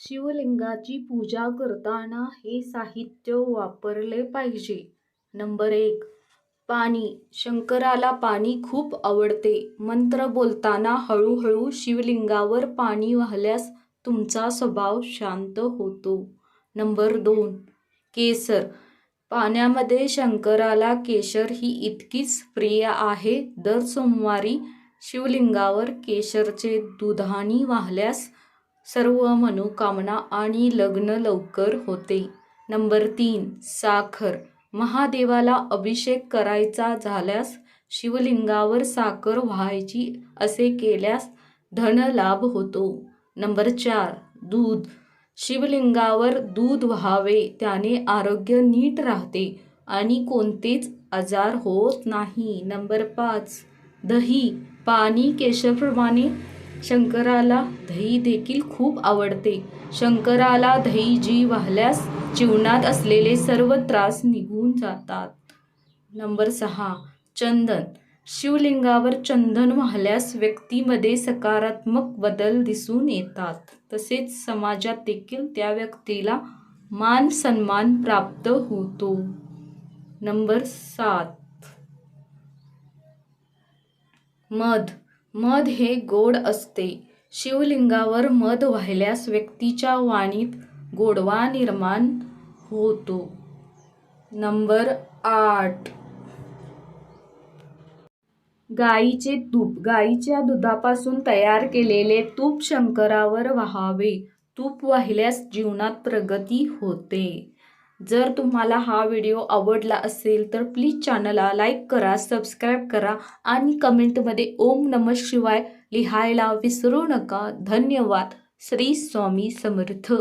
शिवलिंगाची पूजा करताना हे साहित्य वापरले पाहिजे. नंबर एक पाणी. शंकराला पाणी खूप आवडते. मंत्र बोलताना हळूहळू शिवलिंगावर पाणी वाहल्यास तुमचा स्वभाव शांत होतो. नंबर दोन केसर. पाण्यामध्ये शंकराला केशर ही इतकीच प्रिय आहे. दर सोमवारी शिवलिंगावर केशरचे दुधाणी वाहल्यास सर्व मनोकामना आणि लग्न लवकर होते. नंबर तीन साखर. महादेवाला अभिषेक करायचा झाल्यास शिवलिंगावर साखर व्हायची असे केल्यास धनलाभ होतो. नंबर चार दूध. शिवलिंगावर दूध व्हावे त्याने आरोग्य नीट राहते आणि कोणतेच आजार होत नाही. नंबर पाच दही. पाणी केशरप्रमाणे शंकराला दही देखील खूप आवडते. शंकराला दही जी वाहिल्यास जीवनात असलेले सर्व त्रास निघून जातात. नंबर सहा. चंदन. शिवलिंगावर चंदन वाहिल्यास व्यक्तीमध्ये सकारात्मक बदल दिसून येतात. तसेच समाजात देखील त्या व्यक्तीला मान सन्मान प्राप्त होतो. नंबर सात. मध. मध हे गोड असते. शिवलिंगावर मध वाहिल्यास व्यक्तीच्या वाणीत गोडवा निर्माण होतो. नंबर आठ. गाईचे तूप. गाईच्या दुधापासून तयार केलेले तूप शंकरावर वाहावे. तूप वाहिल्यास जीवनात प्रगती होते. जर तुम्हाला हा व्हिडिओ आवडला असेल तर प्लीज चॅनलला लाईक करा सबस्क्राईब करा आणि कमेंटमध्ये ओम नम शिवाय लिहायला विसरू नका. धन्यवाद. श्री स्वामी समर्थ.